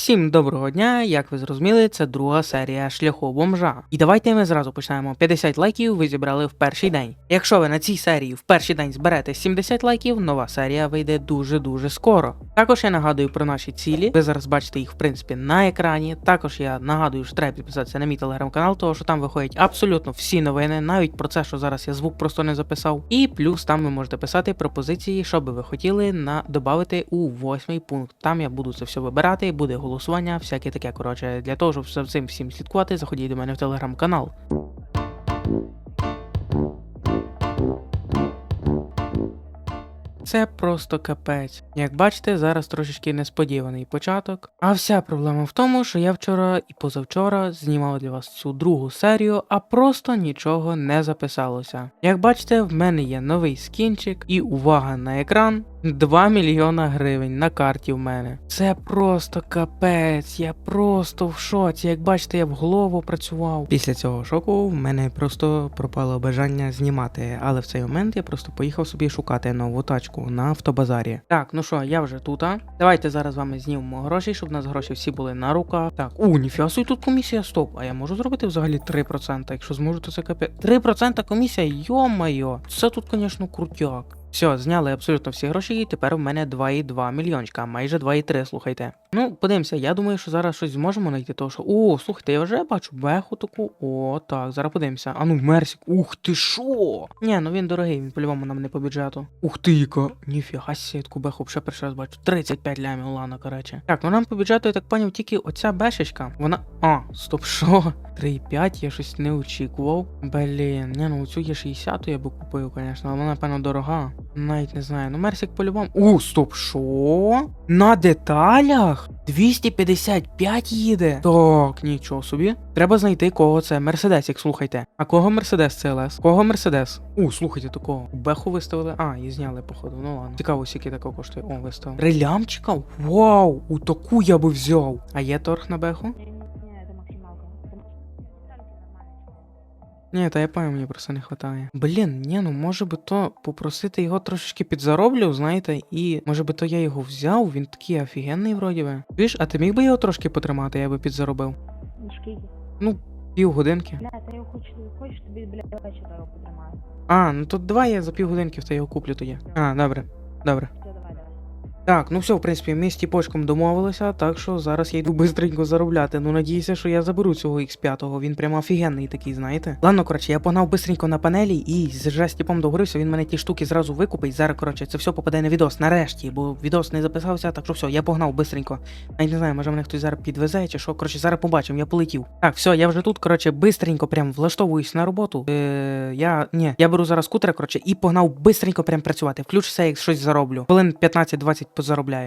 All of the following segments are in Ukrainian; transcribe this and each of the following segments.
Всім доброго дня, як ви зрозуміли, це друга серія шляху бомжа. І давайте ми зразу почнемо. 50 лайків ви зібрали в перший день. Якщо ви на цій серії в перший день зберете 70 лайків, нова серія вийде дуже-дуже скоро. Також я нагадую про наші цілі. Ви зараз бачите їх в принципі на екрані. Також я нагадую, що треба підписатися на мій телеграм-канал, тому що там виходять абсолютно всі новини, навіть про це, що зараз я звук просто не записав. І плюс там ви можете писати пропозиції, що би ви хотіли на додати у восьмий пункт. Там я буду це все вибирати, буде голосування, всяке таке. Коротше, для того, щоб за цим всім слідкувати, заходіть до мене в телеграм-канал. Це просто капець. Як бачите, зараз трошечки несподіваний початок. А вся проблема в тому, що я вчора і позавчора знімав для вас цю другу серію, а просто нічого не записалося. Як бачите, в мене є новий скінчик, і увага на екран. 2 мільйона гривень на карті в мене. Це просто капець. Я просто в шоці. Як бачите, я в голову працював. Після цього шоку в мене просто пропало бажання знімати, але в цей момент я просто поїхав собі шукати нову тачку на автобазарі. Так, ну що, я вже тут. Давайте зараз з вами знімемо гроші, щоб у нас гроші всі були на руках. Так, у, ніфіга тут комісія стоп. А я можу зробити взагалі 3%. Якщо зможу, то це капець. 3% комісія, йо-моє. Це тут, звісно, крутяк. Все, зняли абсолютно всі гроші, і тепер у мене 2,2 мільйончика, майже 2,3, слухайте. Ну, подивимося, я думаю, що зараз щось зможемо знайти, того що. О, слухайте, я вже бачу беху таку. О, так, зараз подивимося. А ну, Мерсік, ух ти шо? Ні, ну він дорогий, він по-любому нам не по бюджету. Ух ти, яка. Ніфіга сі, таку беху ще перший раз бачу. 35 лямів, ладно, коротше. Так, ну нам по бюджету, я так поняв, тільки оця бешечка. Вона. А, стоп, що? 3,5, я щось не очікував. Блін, ні, ну оцю є 60 я би купив, звісно, але вона, напевно, дорога. Навіть не знаю. Ну, Мерсік по-любому. У, стоп, що? На деталях? 255 їде. Так, нічого собі. Треба знайти, кого це. Мерседесік, слухайте. А кого Мерседес ЦЛС? Кого Мерседес? У, слухайте такого. Беху виставили. А, і зняли, походу. Ну ладно. Цікаво, скільки такого коштує. О, виставив. Релямчика? Вау! У таку я би взяв. А є торг на беху? Ні, та я пам'ятаю, мені просто не вистачає. Блін, ні, ну може би то попросити його трошечки підзароблю, знаєте, і може би то я його взяв, він такий офігенний вроді би. Чуєш, а ти міг би його трошки потримати, я би підзаробив? Ну, скільки? Ну, півгодинки. Бля, та я хочу, хочеш тобі, бля, вечора його потримаю. А, ну то давай я за півгодинки в та його куплю тоді. А, добре, добре. Так, ну все, в принципі, ми з тіпочком домовилися, так що зараз я йду бистренько заробляти. Ну надіюся, що я заберу цього X5, він прямо офігенний такий, знаєте. Ладно, коротше, я погнав бистренько на панелі і з з тіпом договорився, він мене ті штуки зразу викупить. Зараз, коротше, це все попаде на відос нарешті, бо відос не записався, так що все, я погнав бистренько. Навіть не знаю, може мене хтось зараз підвезе чи що. Коротше, зараз побачимо, я полетів. Так, все, я вже тут, коротше, бистренько прям влаштовуюсь на роботу. Е, я ні, я беру зараз скутера, коротше, і погнав бистренько прям працювати. Включуся, як щось зароблю. Хвилин 15-20 позаробляю.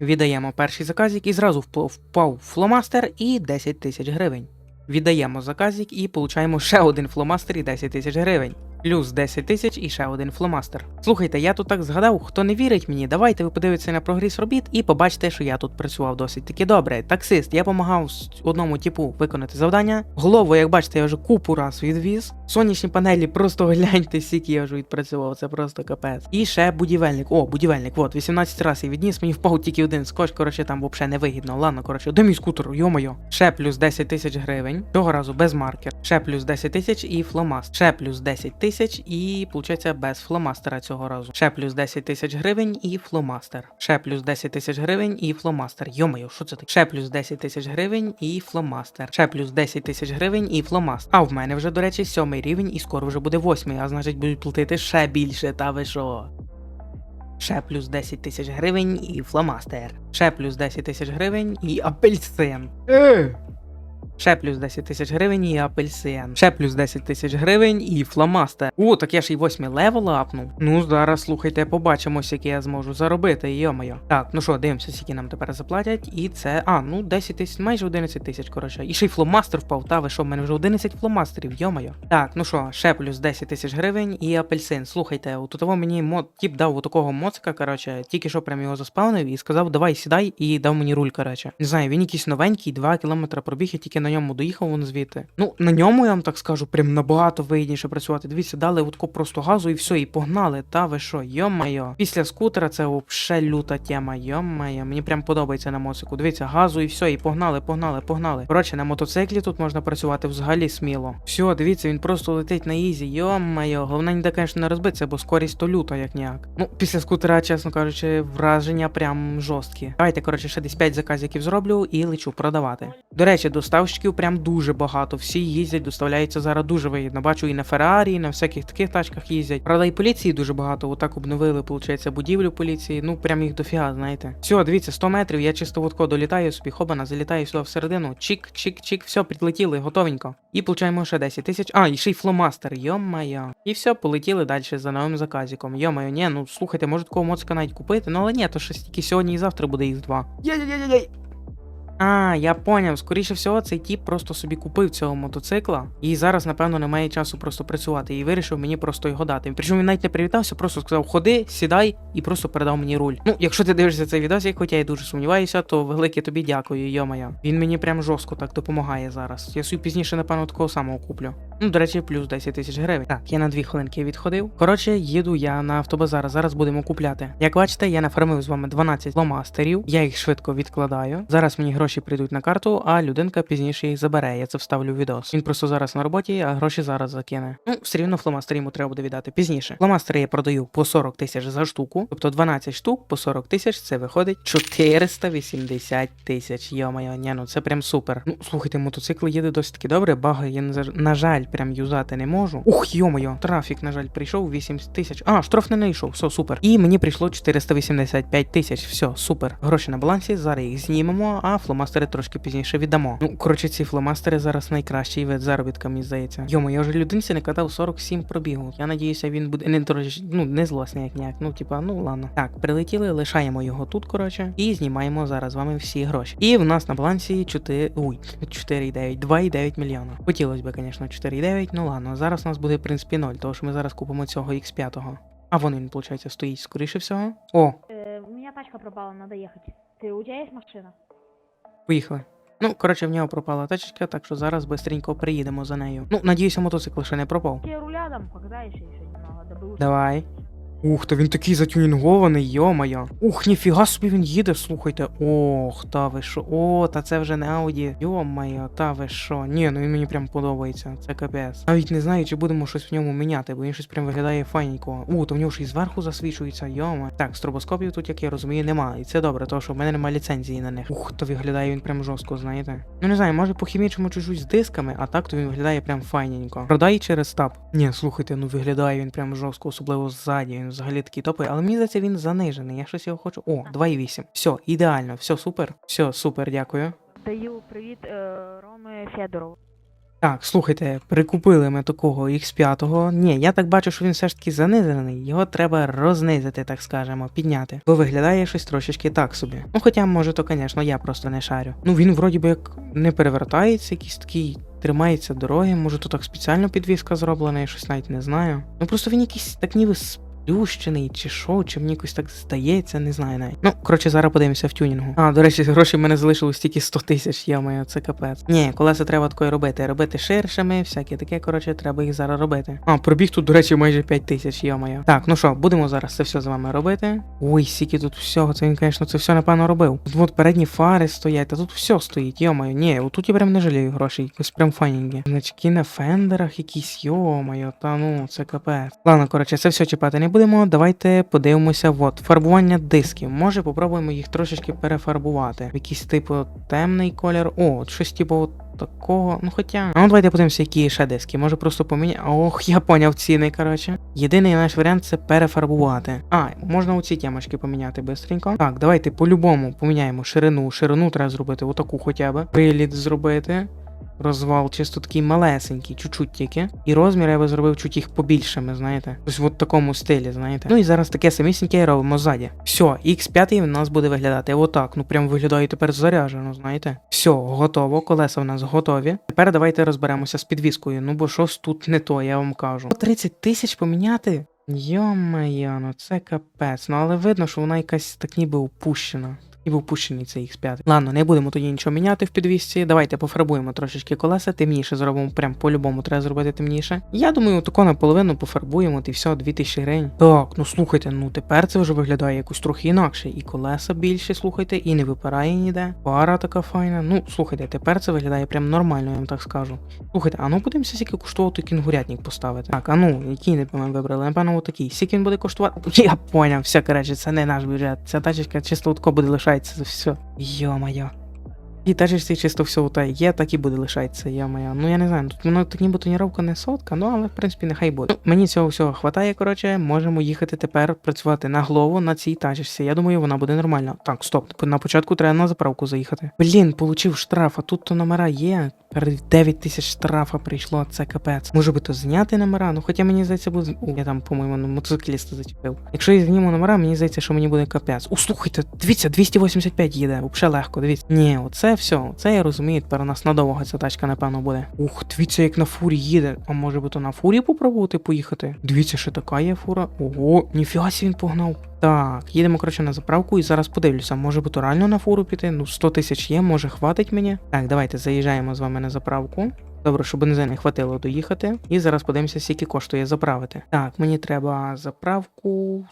Віддаємо перший заказик і зразу впав фломастер і 10 тисяч гривень. Віддаємо заказик і получаємо ще один фломастер і 10 тисяч гривень. Плюс 10 тисяч і ще один фломастер. Слухайте, я тут так згадав, хто не вірить мені, давайте ви подивитеся на прогрес робіт і побачите, що я тут працював досить таки добре. Таксист, я допомагав одному типу виконати завдання. Голову, як бачите, я вже купу раз відвіз. Сонячні панелі, просто гляньте, скільки я вже відпрацював, це просто капець. І ще будівельник. О, будівельник, от, 18 разів я відніс, мені впав тільки один скотч, коротше, там взагалі не вигідно. Ладно, коротше, де мій скутер, йо-моє. Ще плюс 10 тисяч гривень. Цього разу без маркер. Ще плюс 10 тисяч і фломастер. Ще плюс 10 тисяч і, виходить, без фломастера цього разу. Ще плюс 10 тисяч гривень і фломастер. Ще плюс 10 тисяч гривень і фломастер. Йо-моє, що це таке? Ще плюс 10 тисяч гривень і фломастер. Ще плюс 10 тисяч гривень і фломастер. А в мене вже, до речі, сьомий рівень і скоро вже буде восьмий, а значить будуть платити ще більше, та ви що? Ще плюс 10 тисяч гривень і фломастер. Ще плюс 10 тисяч гривень і апельсин. Е! Ще плюс 10 тисяч гривень і апельсин. Ще плюс 10 тисяч гривень і фломастер. О, так я ж і восьмий левел апнув. Ну, зараз слухайте, побачимо, скільки я зможу заробити, йо-моє. Так, ну що, дивимося, скільки нам тепер заплатять. І це. А, ну 10 тисяч, майже 11 тисяч, коротше. І ще й фломастер впав, та ви що, в мене вже 11 фломастерів, йо-моє. Так, ну що, ще плюс 10 тисяч гривень і апельсин. Слухайте, от того мені мод, тіп дав у такого моцика, коротше, тільки що прям його заспавнив і сказав, давай сідай, і дав мені руль, коротше. Не знаю, він якийсь новенький, 2 кілометри пробіг, я тільки на на ньому доїхав вон звідти. Ну, на ньому я вам так скажу, прям набагато вигідніше працювати. Дивіться, дали отко просто газу і все, і погнали. Та ви що, йо-майо. Після скутера це взагалі люта тема. Йо-майо. Мені прям подобається на моцику. Дивіться, газу і все, і погнали, погнали, погнали. Коротше, на мотоциклі тут можна працювати взагалі сміло. Все, дивіться, він просто летить на ізі. Йо-майо. Головне ніде, звісно, не розбитися, бо скорість то люта, як ніяк. Ну, після скутера, чесно кажучи, враження прям жорсткі. Давайте, коротше, ще десь 5 заказиків зроблю і лечу продавати. До речі, доставщиків прям дуже багато. Всі їздять, доставляються зараз дуже вигідно. Бачу і на Феррарі, і на всяких таких тачках їздять. Правда, і поліції дуже багато. Отак обновили, виходить, будівлю поліції. Ну, прям їх дофіга, знаєте. Все, дивіться, 100 метрів, я чисто отко долітаю собі, хобана, залітаю сюди всередину. Чик, чик, чик, все, підлетіли, готовенько. І получаємо ще 10 тисяч. А, і ще й фломастер, йо-моє. І все, полетіли далі за новим заказиком. Йо-моє, ні, ну слухайте, може такого моцика навіть купити, ну але ні, то щось тільки сьогодні і завтра буде їх два. Яй-яй-яй-яй. А, я поняв. Скоріше всього, цей тіп просто собі купив цього мотоцикла, і зараз, напевно, немає часу просто працювати. І вирішив мені просто його дати. Причому він навіть не привітався, просто сказав: ходи, сідай і просто передав мені руль. Ну, якщо ти дивишся цей відосик, хоча я дуже сумніваюся, то велике тобі дякую, йомая. Він мені прям жорстко так допомагає зараз. Я собі пізніше, напевно, такого самого куплю. Ну, до речі, плюс 10 тисяч гривень. Так, я на дві хвилинки відходив. Коротше, їду я на автобазар. Зараз будемо купляти. Як бачите, я нафармив з вами 12 ломастерів. Я їх швидко відкладаю. Зараз мені гроші прийдуть на карту, а людинка пізніше їх забере. Я це вставлю в відос. Він просто зараз на роботі, а гроші зараз закине. Ну, все рівно фломастер йому треба буде віддати пізніше. Фломастери я продаю по 40 тисяч за штуку, тобто 12 штук по 40 тисяч. Це виходить 480 тисяч. Йо-моє, ні, ну це прям супер. Ну, слухайте, мотоцикл їде досить таки добре. Баги я на жаль прям юзати не можу. Ух, йо-моє, трафік, на жаль, прийшов 8 тисяч. А, штраф не знайшов, все супер. І мені прийшло 485 тисяч. Все, супер. Гроші на балансі, зараз їх знімемо, а фломастери трошки пізніше віддамо. Ну, коротше, ці фломастери зараз найкращий вид заробітка, мені здається. Йомо, я вже людинці не катав 47 пробігу. Я надіюся, він буде не дорож... ну, не злосний як ніяк. Ну, типа, ну ладно. Так, прилетіли, лишаємо його тут, коротше, і знімаємо зараз з вами всі гроші. І в нас на балансі 4. Ой, 4,9, 2,9 мільйона. Хотілося б, звісно, 4,9, ну ладно. Зараз у нас буде, в принципі, 0, тому що ми зараз купимо цього X5. А вон він, виходить, стоїть скоріше всього. О, Э, у меня тачка пропала, надо ехать. Ты, у тебя есть машина? Поїхали. Ну, коротше, в нього пропала тачечка, так що зараз бистренько приїдемо за нею. Ну, надіюся, мотоцикл ще не пропав. Тебе руля дам, покатаешься еще немного, дабы уж- Давай. Ух, то він такий затюнінгований, йо-моє. Ух, ніфіга собі він їде, слухайте. Ох, та ви що. О, та це вже не Ауді. Йо-моє, та ви що. Ні, ну він мені прям подобається. Це капець. Навіть не знаю, чи будемо щось в ньому міняти, бо він щось прям виглядає файненько. У, то в нього ж і зверху засвічується, йома. Так, стробоскопів тут, як я розумію, немає. І це добре, тому що в мене немає ліцензії на них. Ух, то виглядає він прям жорстко, знаєте. Ну не знаю, може похімічимо чуть-чуть з дисками, а так то він виглядає прям файненько. Продай через тап. Ні, слухайте, ну виглядає він прям жорстко, особливо ззаді. Він взагалі такий топий, але мені здається, він занижений. Я щось його хочу. О, 2,8. Все, ідеально, все супер. Все, супер, дякую. Даю привіт е, Роми Федорову. Так, слухайте, прикупили ми такого X5. Ні, я так бачу, що він все ж таки занизений. Його треба рознизити, так скажемо, підняти. Бо виглядає щось трошечки так собі. Ну хоча, може, то, звісно, я просто не шарю. Ну він вроді би як не перевертається, якийсь такий. Тримається дороги, може то так спеціально підвіска зроблена, я щось навіть не знаю. Ну просто він якийсь так ніби сплющений, чи що, чи мені якось так здається, не знаю навіть. Ну, коротше, зараз подивимося в тюнінгу. А, до речі, грошей в мене залишилось тільки 100 тисяч, я маю, це капець. Ні, колеса треба такої робити. Робити ширшими, всяке таке, коротше, треба їх зараз робити. А, пробіг тут, до речі, майже 5 тисяч, я маю. Так, ну що, будемо зараз це все з вами робити. Ой, скільки тут всього, це він, звісно, це все напевно робив. Тут от передні фари стоять, а тут все стоїть, йомаю. Ні, отут я прям не жалію грошей, якось прям файненькі. Значки на фендерах якісь, йомаю, та ну, це капець. Ладно, коротше, це все чіпати не будемо. Давайте подивимося. От, фарбування дисків. Може, попробуємо їх трошечки перефарбувати. Якийсь типу темний колір. О, от щось типу такого. Ну хоча. А ну давайте подивимося, які ще диски. Може просто поміняти. Ох, я поняв ціни, коротше. Єдиний наш варіант це перефарбувати. А, можна оці темочки поміняти бистренько. Так, давайте по-любому поміняємо ширину. Ширину треба зробити отаку хоча б. Виліт зробити. Розвал чисто такий малесенький, чуть-чуть тільки. І розмір я би зробив чуть їх побільшими, знаєте. Ось в от такому стилі, знаєте. Ну і зараз таке самісіньке робимо ззаді. Все, X5 в нас буде виглядати отак. Ну прям виглядає тепер заряджено, знаєте. Все, готово, колеса в нас готові. Тепер давайте розберемося з підвіскою. Ну бо щось тут не то, я вам кажу. 30 тисяч поміняти? Йо-моє, ну це капець. Ну але видно, що вона якась так ніби опущена. І був пущений цей X5. Ладно, не будемо тоді нічого міняти в підвісці. Давайте пофарбуємо трошечки колеса, темніше зробимо, прям по-любому треба зробити темніше. Я думаю, тако наполовину пофарбуємо, і все, 2000 гривень. Так, ну слухайте, ну тепер це вже виглядає якось трохи інакше. І колеса більше, слухайте, і не випирає ніде. Пара така файна. Ну, слухайте, тепер це виглядає прям нормально, я вам так скажу. Слухайте, а ну подивимося, скільки коштував той кінгурятник поставити. Так, а ну, який не ми вибрали? Напевно, отакий. Скільки він буде коштувати? Я поняв, все, коротше, це не наш бюджет. Ця тачечка чисто отко буде лишається за все. Йо-моє. І тачечці чисто все оте є, так і буде лишається, йо-моє. Ну я не знаю, тут воно так ніби тоніровка не сотка, ну але в принципі нехай буде. Ну, мені цього всього хватає, коротше, можемо їхати тепер працювати на голову на цій тачечці. Я думаю, вона буде нормальна. Так, стоп. На початку треба на заправку заїхати. Блін, получив штраф, а тут то номера є. Перед 9 тисяч штрафа прийшло, це капець. Може би то зняти номера? Ну хоча мені здається, буде. О, я там, по-моєму, ну, мотоцикліста зачепив. Якщо я зніму номера, мені здається, що мені буде капець. О, слухайте, дивіться, 285 їде. Взагалі легко, дивіться. Ні, оце все. Це я розумію, тепер у нас надовго ця тачка, напевно, буде. Ух, дивіться, як на фурі їде. А може би то на фурі попробувати поїхати? Дивіться, що така є фура. Ого, ніфіга сі він погнав. Так, їдемо, коротше, на заправку і зараз подивлюся, може би то реально на фуру піти? Ну, 100 тисяч є, може хватить мені. Так, давайте заїжджаємо з вами на заправку. Добре, щоб бензину хватило доїхати. І зараз подивимося, скільки коштує заправити. Так, мені треба заправку.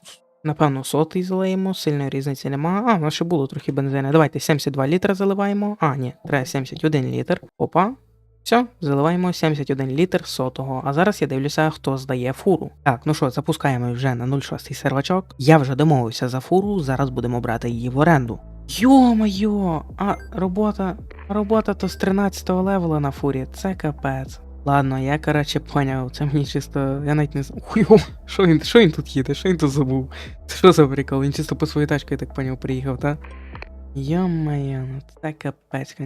Напевно, сотий залиємо, сильної різниці нема. А, у нас ще було трохи бензину. Давайте 72 літра заливаємо. А, ні, треба 71 літр. Опа. Все, заливаємо 71 літр сотого. А зараз я дивлюся, хто здає фуру. Так, ну що, запускаємо вже на 06 сервачок. Я вже домовився за фуру, зараз будемо брати її в оренду. Йо-моє, а робота. Робота то з 13 го левела на фурі, це капець. Ладно, я коротше поняв, це мені чисто. Я навіть не знаю. Хуйо, що він, що він тут їде? Що він тут забув? Це що за прикол? Він чисто по своїй тачці, я так поняв, приїхав, та? Йо-моє, ну це капець.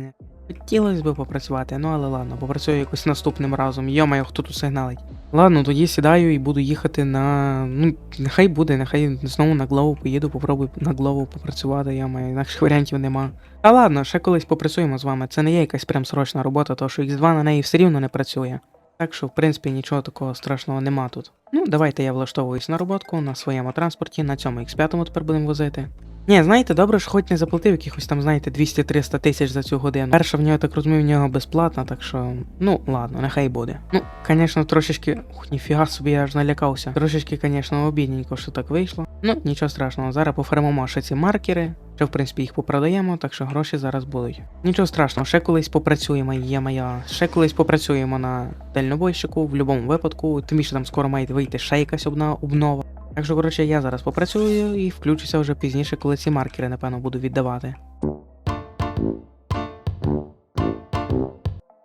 Хотілося б попрацювати, ну але ладно, попрацюю якось наступним разом. Йо-моє, хто тут сигналить? Ладно, тоді сідаю і буду їхати на. Ну, нехай буде, нехай знову на главу поїду, попробую на главу попрацювати, я маю, інакших варіантів нема. Та ладно, ще колись попрацюємо з вами. Це не є якась прям срочна робота, тому що X2 на неї все рівно не працює. Так що, в принципі, нічого такого страшного нема тут. Ну, давайте я влаштовуюсь на роботку на своєму транспорті, на цьому X5 тепер будемо возити. Ні, знаєте, добре, що хоч не заплатив якихось там, знаєте, 200-300 тисяч за цю годину. Перша в нього, так розумію, в нього безплатна, так що, ну, ладно, нехай буде. Ну, звісно, трошечки. Ух, ніфіга собі, я аж налякався. Трошечки, звісно, обідненько, що так вийшло. Ну, нічого страшного, зараз пофармимо ще ці маркери. Ще, в принципі, їх попродаємо, так що гроші зараз будуть. Нічого страшного, ще колись попрацюємо, є моя. Ще колись попрацюємо на дальнобойщику, в будь-якому випадку. Тим більше там скоро має вийти ще якась обна- обнова. Так що, коротше, я зараз попрацюю і включуся вже пізніше, коли ці маркери, напевно, буду віддавати.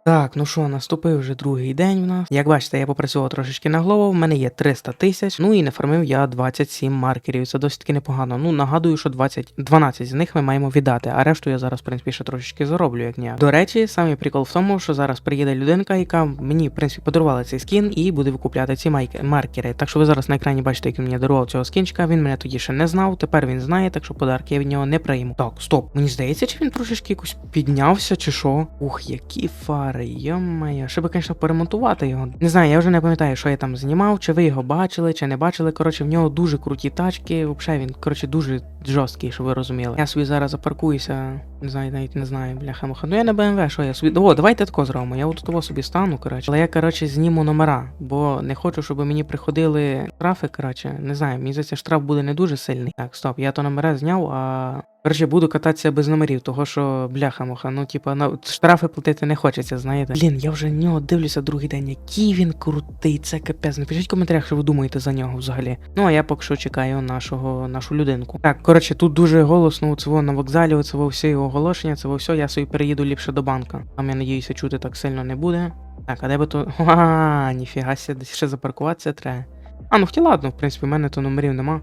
Так, ну що, наступив вже другий день в нас. Як бачите, я попрацював трошечки на голову, в мене є 300 тисяч, ну і нафармив я 27 маркерів. Це досить таки непогано. Ну, нагадую, що 20, 12 з них ми маємо віддати, а решту я зараз, в принципі, ще трошечки зароблю, як ніяк. До речі, самий прикол в тому, що зараз приїде людинка, яка мені, в принципі, подарувала цей скін і буде викупляти ці маркери. Так що ви зараз на екрані бачите, як він мені дарував цього скінчика. Він мене тоді ще не знав, тепер він знає, так що подарки я від нього не прийму. Так, стоп. Мені здається, чи він трошечки якось піднявся, чи що? Ух, які фари, йо-моє. Ще би, звісно, поремонтувати його. Не знаю, я вже не пам'ятаю, що я там знімав, чи ви його бачили, чи не бачили. Коротше, в нього дуже круті тачки. Взагалі він, коротше, дуже жорсткий, щоб ви розуміли. Я собі зараз запаркуюся. Не знаю, навіть не знаю, бляха муха. Ну я на БМВ, що я собі. О, давайте тако зробимо. Я от того собі стану, коротше. Але я, коротше, зніму номера, бо не хочу, щоб мені приходили штрафи, коротше. Не знаю, мені здається, штраф буде не дуже сильний. Так, стоп, я то номера зняв, а. Коротше, буду кататися без номерів, того що бляха муха, ну типа на штрафи платити не хочеться, знаєте. Блін, я вже на нього дивлюся другий день, який він крутий, це капець. Напишіть в коментарях, що ви думаєте за нього взагалі. Ну а я поки що чекаю нашого нашу людинку. Так, коротше, тут дуже голосно цього на вокзалі, оце всі його оголошення, це все, я собі переїду ліпше до банка. Там я надіюся, чути так сильно не буде. Так, а де би то. А, ніфіга ся, десь ще запаркуватися треба. А, ну вті ладно, в принципі, в мене то номерів нема.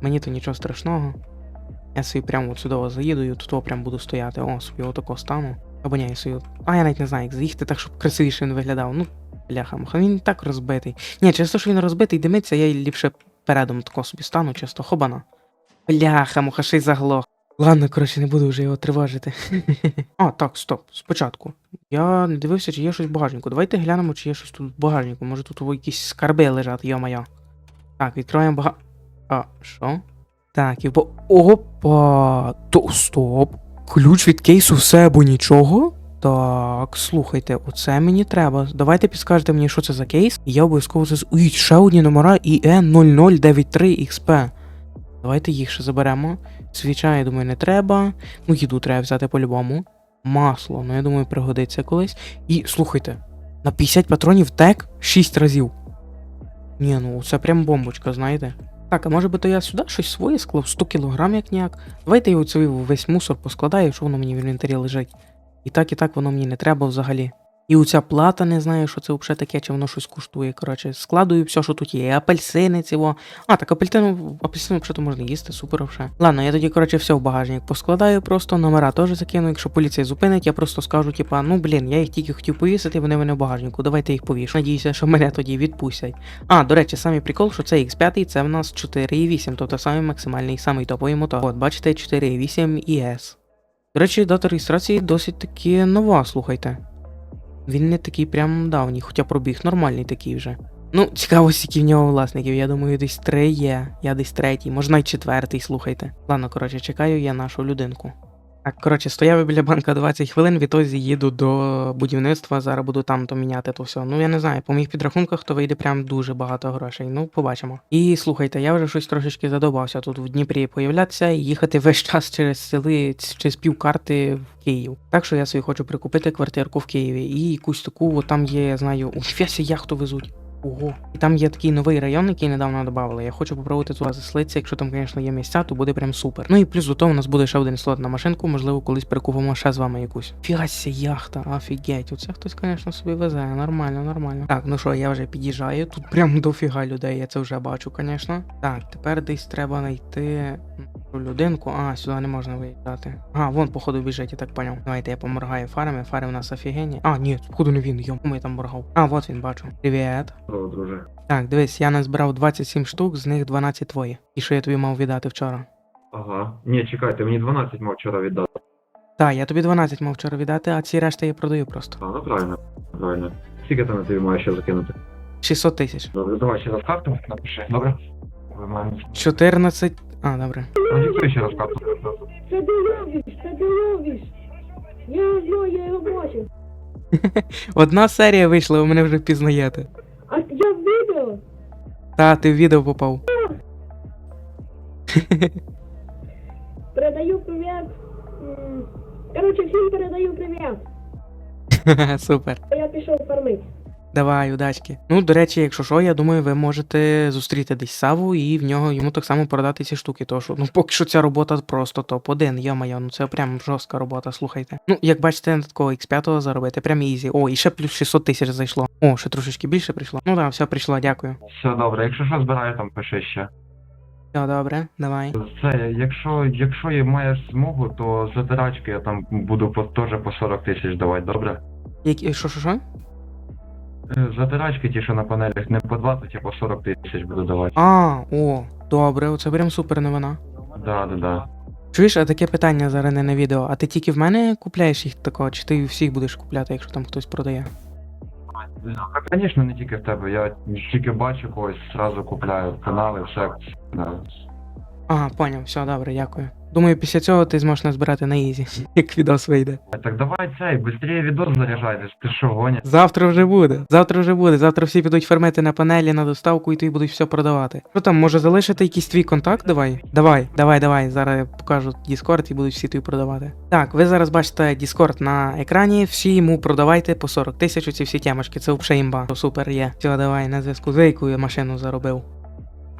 Мені то нічого страшного. Я собі прямо от сюди заїду і тут прям буду стояти. О, собі отако стану. Або ні, я собі. А я навіть не знаю, як заїхати так, щоб красивіше він виглядав. Ну, бляха, муха, він і так розбитий. Ні, через те, що він розбитий димиться, я ліпше передом тако собі стану, чисто хобана. Бляха, муха, ще й заглох. Ладно, коротше, не буду вже його тривожити. а, так, стоп, спочатку. Я не дивився, чи є щось в багажнику. Давайте глянемо, чи є щось тут в багажнику. Може тут якісь скарби лежать, йо-моє. Так, відкриваємо бага. А, що? Так, і по. Опа! То стоп! Ключ від кейсу все або нічого? Так, слухайте, оце мені треба. Давайте підскажете мені, що це за кейс, і я обов'язково це з. Ой, ще одні номера IE0093XP. Давайте їх ще заберемо. Свіча, я думаю, не треба. Ну, їду треба взяти по-любому. Масло, ну я думаю, пригодиться колись. І слухайте, на 50 патронів тек 6 разів. Ні, ну це прям бомбочка, знаєте. Так, а може би то я сюди щось своє склав 100 кілограм як ніяк. Давайте я оцей весь мусор поскладаю, що воно мені в інвентарі лежить. І так, і так воно мені не треба взагалі. І оця плата, не знаю, що це взагалі таке, чи воно щось коштує. Коротше, складую все, що тут є. Апельсини цього. А, так апельсину, апельсину взагалі можна їсти, супер вже. Ладно, я тоді, коротше, все в багажник поскладаю просто, номера теж закину. Якщо поліція зупинить, я просто скажу, типа, ну блін, я їх тільки хотів повісити, вони мене в багажнику. Давайте їх повішу. Надіюся, що мене тоді відпустять. А, до речі, самий прикол, що це X5, це в нас 4,8, тобто самий максимальний, самий топовий мотор. От, бачите, 4,8 ES. До речі, дата реєстрації досить таки нова, слухайте. Він не такий прям давній, хоча пробіг нормальний такий вже. Ну, цікаво, скільки в нього власників. Я думаю, десь три є. Я десь третій, може навіть четвертий, слухайте. Ладно, коротше, чекаю я нашу людинку. Так, коротше, стояв я біля банка 20 хвилин, відтоді їду до будівництва, зараз буду там то міняти то все. Ну я не знаю, по моїх підрахунках то вийде прям дуже багато грошей. Ну, побачимо. І слухайте, я вже щось трошечки задобався тут в Дніпрі появлятися і їхати весь час через сели, через півкарти в Київ. Так що я собі хочу прикупити квартирку в Києві і якусь таку, от там є, я знаю, у фясі яхту везуть. Ого. І там є такий новий район, який недавно додавали. Я хочу попробувати туди заселитися. Якщо там, звісно, є місця, то буде прям супер. Ну і плюс до того у нас буде ще один слот на машинку, можливо, колись прикупимо ще з вами якусь. Фігася яхта, офігеть. Оце хтось, звісно, собі везе. Нормально, нормально. Так, ну що, я вже під'їжджаю. Тут прям дофіга людей, я це вже бачу, звісно. Так, тепер десь треба знайти людинку. А, сюди не можна виїжджати. А, вон, походу, біжить, я так поняв. Давайте я поморгаю фарами. Фари у нас офігенні. А, ні, походу не він, йому я там моргав. А, от він бачу. Привіт. О, друже. Так, дивись, я назбирав 27 штук, з них 12 твої. І що я тобі мав віддати вчора? Ага. Ні, чекайте, мені 12 мав вчора віддати. Так, я тобі 12 мав вчора віддати, а ці решти я продаю просто. А, ну правильно, правильно. Скільки там я тобі маю ще закинути? 600 тисяч. Добре, давай ще раз карту напиши. Добре? Ви маємо. 14. А, добре. Продиктуй ще раз карту. Це Деловіш, це Деловіш. Я знаю, я його бачив. Одна серія вийшла, ви мене вже впізнаєте. А я в відео. Та, ти в відео попав. Передаю привіт. М, Коротше, всім передаю привіт. Супер. Я пішов фармити. Давай, удачки. Ну, до речі, якщо що, я думаю, ви можете зустріти десь Саву і в нього йому так само продати ці штуки. Тому що, ну, поки що ця робота просто топ-1, йо-моє, ну це прям жорстка робота, слухайте. Ну, як бачите, на такого X5 заробити, прям ізі. О, і ще плюс 600 тисяч зайшло. О, ще трошечки більше прийшло. Ну так, все прийшло, дякую. Все добре, якщо що збираю, там пиши ще. Все добре, давай. Це, якщо, якщо є- маєш змогу, то затирачки я там буду по, теж по 40 тисяч давати, добре? Які, що, що, що? Е, Затирачки ті, що на панелях, не по 20, а по 40 тисяч буду давати. А, о, добре, оце прям супер новина. Да, да, да. Чуєш, а таке питання зараз не на відео. А ти тільки в мене купляєш їх такого, чи ти всіх будеш купляти, якщо там хтось продає? А, Звісно, не тільки в тебе. Я тільки бачу когось, зразу купляю канали, все. Да. Ага, поняв, все, добре, дякую. Думаю, після цього ти зможеш назбирати на ізі, як відос вийде. Так давай цей, быстрее відос заряджай, ти що гоня? Завтра вже буде. Завтра вже буде. Завтра всі підуть фермити на панелі на доставку і тобі будуть все продавати. Що там, може залишити якийсь твій контакт? Давай. Давай, давай, давай. Зараз я покажу Discord і будуть всі тобі продавати. Так, ви зараз бачите Discord на екрані. Всі йому продавайте по 40 тисяч оці всі темочки. Це взагалі імба. Супер є. Все, давай, на зв'язку. Яку машину заробив.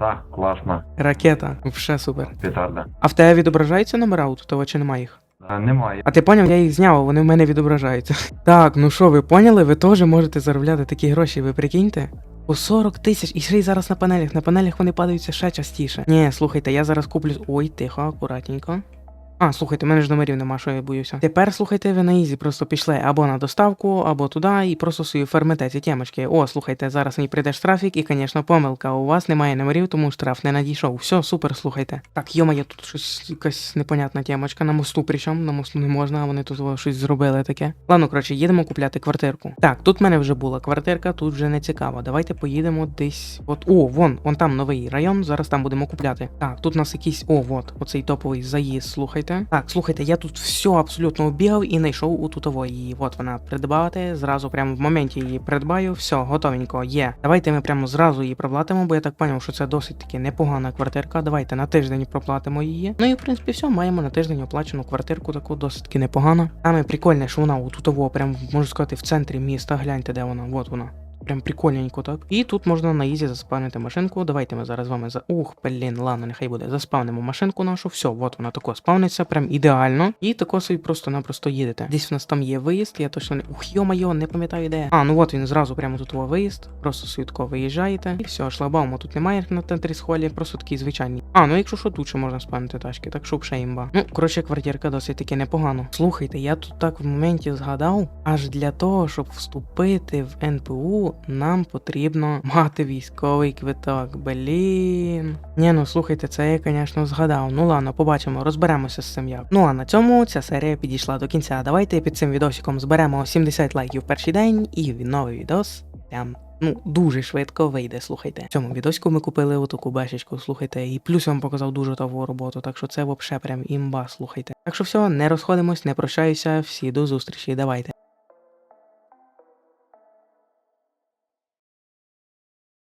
Так, класно, Ракета. Все супер. петарда. А в тебе відображаються номера у того чи немає їх? А, немає. А ти поняв, я їх зняв, вони в мене відображаються. Так, ну що, ви поняли? Ви теж можете заробляти такі гроші, ви прикиньте? По 40 тисяч і ще й зараз на панелях. На панелях вони падаються ще частіше. Ні, слухайте, я зараз куплю. Ой, тихо, акуратненько. А, слухайте, мене ж номерів нема, що я боюся. Тепер слухайте, ви на ізі просто пішли або на доставку, або туди, і просто собі фермете ці темочки. О, слухайте, зараз мені прийде штрафік, і, звісно, помилка. У вас немає номерів, тому штраф не надійшов. Все, супер, слухайте. Так, йома, я тут щось якась непонятна темочка. На мосту причому, на мосту не можна, а вони тут щось зробили таке. Ладно, коротше, їдемо купляти квартирку. Так, тут в мене вже була квартирка, тут вже не цікаво. Давайте поїдемо десь. От, о, вон, вон там новий район, зараз там будемо купляти. Так, тут у нас якийсь. О, от, оцей топовий заїзд, слухайте. Так, слухайте, я тут все абсолютно обігав і знайшов у тутової. От вона придбати. Зразу прямо в моменті її придбаю. Все, готовенько, є. Давайте ми прямо зразу її проплатимо, бо я так поняв, що це досить таки непогана квартирка. Давайте на тиждень проплатимо її. Ну і в принципі все, маємо на тиждень оплачену квартирку, таку досить таки непогана. Саме прикольне, що вона у тутово, прям можу сказати, в центрі міста. Гляньте, де вона. От вона. Прям прикольненько, так. І тут можна на ізі заспавнити машинку. Давайте ми зараз з вами за. Ух, блін, ладно, нехай буде. Заспавнимо машинку нашу. Все, от вона тако спавниться, прям ідеально. І тако собі просто-напросто їдете. Десь в нас там є виїзд, я точно не. Ух, йо-майо, не пам'ятаю де. А, ну от він зразу прямо тут во виїзд. Просто свідко виїжджаєте. І все, шлагбауму тут немає, як на центрі схолі, просто такий звичайний. А, ну якщо що, тут ще можна спавнити тачки, так що ще імба. Ну, коротше, квартирка досить таки непогано. Слухайте, я тут так в моменті згадав, аж для того, щоб вступити в НПУ, нам потрібно мати військовий квиток. Блін. Ні, ну слухайте, це я, звісно, згадав. Ну ладно, побачимо, розберемося з цим як. Ну а на цьому ця серія підійшла до кінця. Давайте під цим відосиком зберемо 70 лайків в перший день, і новий відос прям. Ну, дуже швидко вийде, слухайте. В цьому відоську ми купили отаку бешечку, слухайте, і плюс я вам показав дуже того роботу, так що це вообще прям імба, слухайте. Так що все, не розходимось, не прощаюся, всі до зустрічі, давайте.